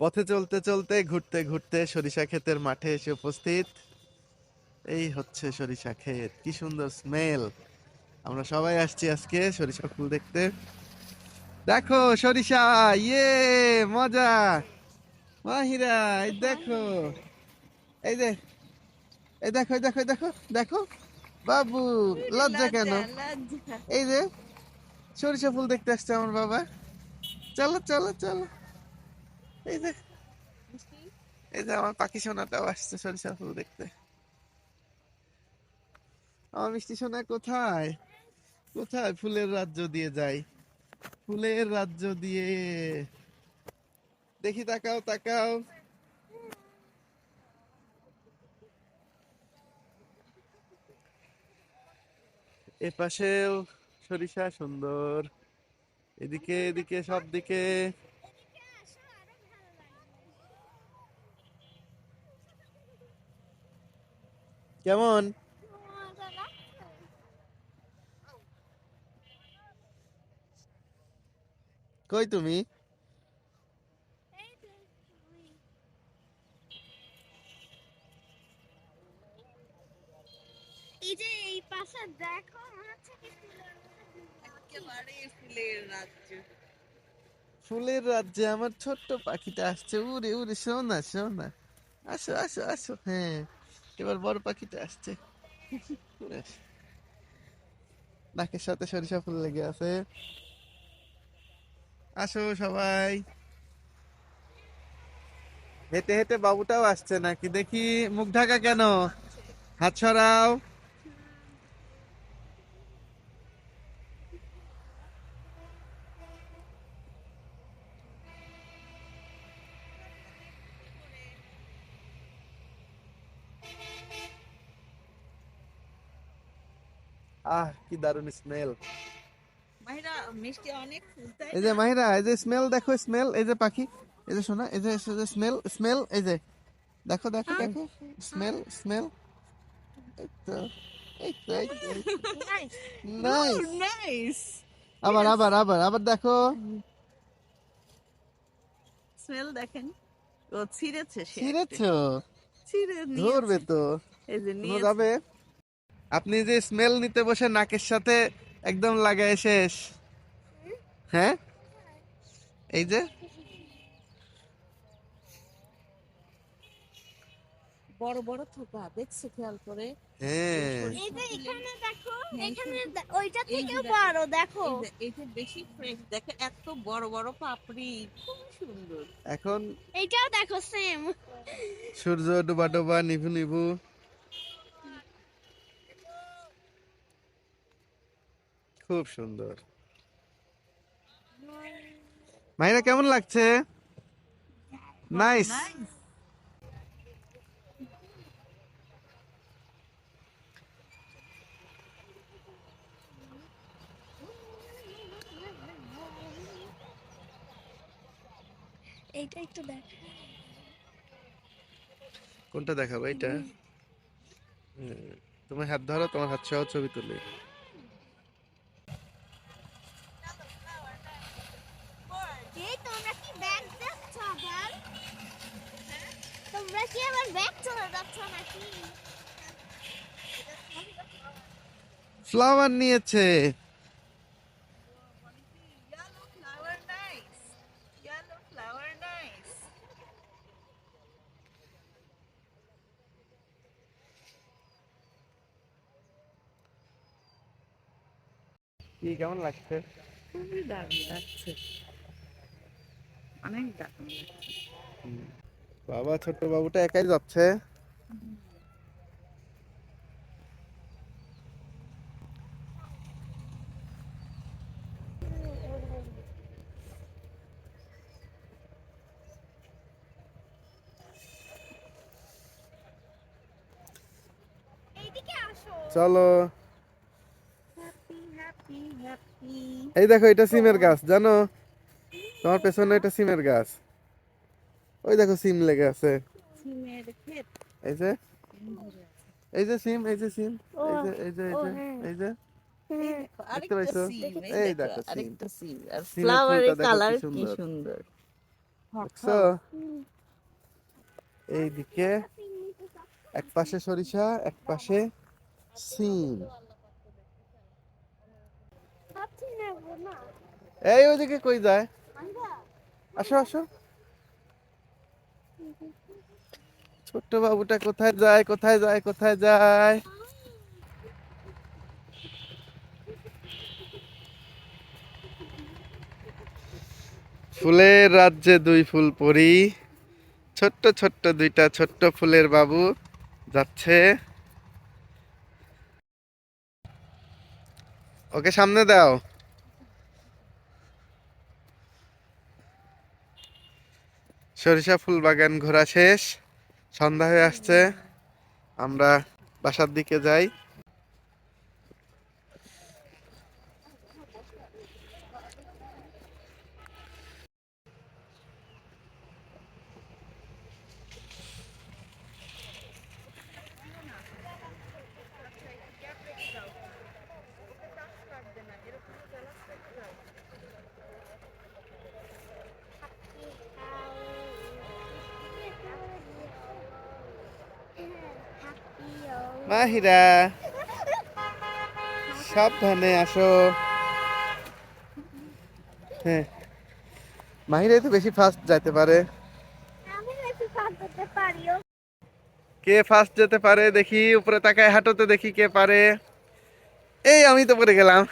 পথে চলতে চলতে ঘুরতে ঘুরতে সরিষা ক্ষেতের মাঠে এসে উপস্থিত। এই হচ্ছে সরিষা ক্ষেত। কি সুন্দর স্মেল আমরা সবাই আসছি আজকে সরিষা ফুল দেখতে। দেখো সরিষা ইয়ে মজা। মাহিরা এই দেখো। এই যে এই দেখো দেখো দেখো দেখো। বাবু লজ্জা কেন? এই যে সরিষা ফুল দেখতে আসছে আমার বাবা। চলো চলো চলো। এই যে এই যে আমার পাখি সোনাটাও আসছে সরিষা ফুল দেখতে। আমার মিষ্টি সোনা কোথায়? কোথায়? ফুলের রাজ্য দিয়ে যাই। ফুলের রাজ্য দিয়ে। দেখি তাকাও তাকাও। এ পাশেও সরিষা সুন্দর। এদিকে এদিকে সব দিকে কেমন? কই তুমি? এই যে এই পাশে দেখো ফুলের রাজ্যে। আমার ছোট্ট পাখিটা আসছে। উড়ে উড়ে শোনা শোনা আসো আসো আসো হ্যাঁ। এবার বড় পাখিটা আসছে। নাকের সাথে সরিষা ফুল লেগে আছে। আসো সবাই। হেঁটে হেঁটে বাবুটাও আসছে নাকি? দেখি মুখ ঢাকা কেন? হাত ছড়াও আহ কি দারুণ স্মেল এই যে মাহিরা এই যে স্মেল দেখো স্মেল এই যে পাখি এই যে শোনা এই যে স্মেল স্মেল এই যে। দেখো দেখো দেখো স্মেল স্মেল আবার আবার আবার আবার দেখো। স্মেল দেখেন। ও ছিঁড়েছে ছিঁড়েছো? ছিঁড়ে ধরবে তো। এই যে নিয়ে যাবে? আপনি যে স্মেল নিতে বসে নাকের সাথে একদম লাগায় শেষ। হ্যাঁ? এই যে। বড় বড় থোকা দেখছ খেয়াল করে? হ্যাঁ। এখানে দেখো এখানে ওইটা এই বড় দেখো। এই যে- এই যে বেশি ফ্রেশ দেখে এত বড় বড় পাপড়ি খুব সুন্দর। এখন এইটাও দেখো সেম সূর্য ডোবা ডোবা নিভু নিভু। খুব সুন্দর। মাইরা কেমন লাগছে? নাইস এইটা একটু দেখ। কোনটা দেখাবো? এইটা? হুম, তোমার হাত ধরো তোমার হাত সহ ছবি তুলি এই তোমরা কি ব্যাগ দেখছ আবার তোমরা কি আবার ব্যাগ চলে যাচ্ছ নাকি? ফ্লাওয়ার নিয়েছে। কি কেমন লাগছে? খুবই দারুণ লাগছে। অনেক দারুণ লাগছে। বাবা ছোট বাবুটা একাই যাচ্ছে। চলো। এই দেখো, এটা সিমের গাছ, জানো? তোমার পেছনে এটা সিমের গাছ। ওই দেখো সিম লেগে আছে। সিমের ক্ষেত। এই যে এই যে সিম এই যে সিম এই যে এই যে এই যে হ্যাঁ। এই যে। পাইছো? এই এই দেখো দেখো আরেকটা সিম। আর ফ্লাওয়ারের ফুলটা দেখো কি কালার কি সুন্দর। সুন্দর। দেখছ? এইদিকে এক পাশে সরিষা এক পাশে সিম। এই ওইদিকে কই যায়? আসো আসো। ছোট্ট বাবুটা কোথায় যায় কোথায় যায় কোথায় যায়? ফুলের রাজ্যে দুই ফুল পরি। ছোট্ট ছোট্ট দুইটা ছোট্ট ফুলের বাবু যাচ্ছে। ওকে সামনে দাও। সরিষা ফুল বাগান ঘোরা শেষ। সন্ধ্যা হয়ে আসছে। আমরা বাসার দিকে যাই। মাহিরা সাবধানে আসো। হ্যাঁ। মাহিরাই তো বেশি ফাস্ট যাইতে পারে। কে ফার্স্ট যেতে পারে দেখি উপরে তাকায় হাঁটোতে দেখি কে পারে। এই আমি তো পড়ে গেলাম।